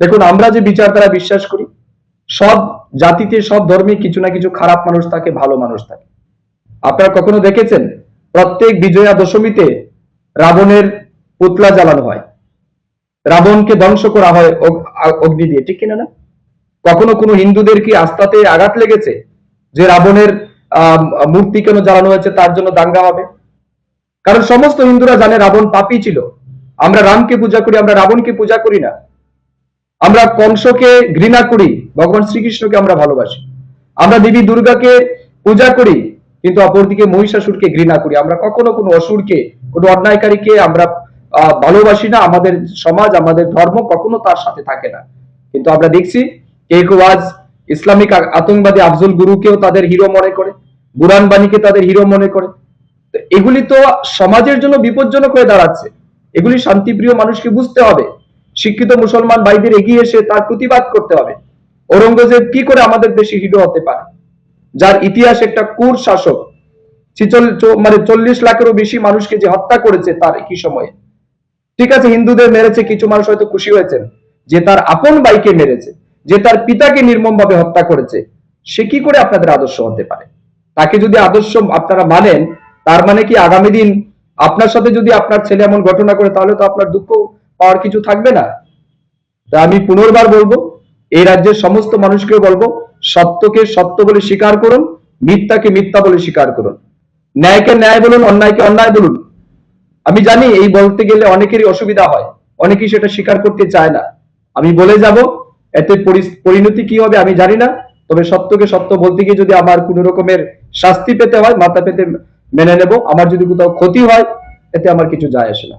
দেখুন, আমরা যে বিচারধারা বিশ্বাস করি, সব জাতিতে, সব ধর্মে কিছু না কিছু খারাপ মানুষ থাকে, ভালো মানুষ থাকে। আপনারা কখনো দেখেছেন, প্রত্যেক বিজয়া দশমীতে রাবণের পুতলা জ্বালানো হয়? রাবণকে ধ্বংস করা হয় অগ্নি দিয়ে, ঠিক কিনা না? কখনো কোনো হিন্দুদের কি আস্থাতে আঘাত লেগেছে যে রাবণের মূর্তি কেন জ্বালানো হয়েছে, তার জন্য দাঙ্গা হবে? কারণ সমস্ত হিন্দুরা জানে রাবণ পাপী ছিল। আমরা রামকে পূজা করি, আমরা রাবণকে পূজা করি না। আমরা কংসকে ঘৃণা করি, ভগবান শ্রীকৃষ্ণকে আমরা ভালোবাসি। আমরা দেবী দুর্গাকে পূজা করি, কিন্তু অপরদিকে মহিষাসুরকে ঘৃণা করি। আমরা কখনো কোনো অসুরকে, কোনো অন্যায়কারীকে আমরা ভালোবাসি না। আমাদের সমাজ, আমাদের ধর্ম কখনো তার সাথে থাকে না। কিন্তু আমরা দেখছি ইসলামিক আতঙ্কবাদী আফজল গুরুকেও তাদের হিরো মনে করে বুরান বাণীকে তাদের হিরো মনে করে। এগুলি তো সমাজের জন্য বিপজ্জনক হয়ে দাঁড়াচ্ছে। এগুলি শান্তিপ্রিয় মানুষকে বুঝতে হবে। শিক্ষিত মুসলমান ভাইদের এগিয়ে এসে তার প্রতিবাদ করতে হবে। ঔরঙ্গজেব কি করে আমাদের দেশে হিরো হতে পারে? যার ইতিহাস একটা কুর শাসক মানে চল্লিশ লাখেরও বেশি মানুষকে যে হত্যা করেছে তার একই সময়ে। ঠিক আছে, হিন্দুদের মেরেছে, কিছু মানুষ হয়তো খুশি হয়েছেন। যে তার আপন ভাইকে মেরেছে, যে তার পিতাকে নির্মম ভাবে হত্যা করেছে, সে কি করে আপনাদের আদর্শ হতে পারে? তাকে যদি আদর্শ আপনারা মানেন, তার মানে কি আগামী দিন আপনার সাথে যদি আপনার ছেলে এমন ঘটনা করে তাহলে তো আপনার দুঃখ পাওয়ার কিছু থাকবে না। তা আমি পুনর্বার বলব, এই রাজ্যের সমস্ত মানুষকে বলব, সত্যকে সত্য বলে স্বীকার করুন, মিথ্যাকে মিথ্যা বলে স্বীকার করুন। ন্যায়কে ন্যায় বলুন, অন্যায়কে অন্যায় বলুন। আমি জানি এই বলতে গেলে অনেকেরই অসুবিধা হয়, অনেকেই সেটা স্বীকার করতে চায় না। আমি বলে যাব, এতে পরিণতি কি হবে আমি জানি না, তবে সত্যকে সত্য বলতে গিয়ে যদি আমার কোনো রকমের শাস্তি পেতে হয়, মাথা পেতে মেনে নেব, আমার যদি কোথাও ক্ষতি হয়, এতে আমার কিছু যায় আসে না।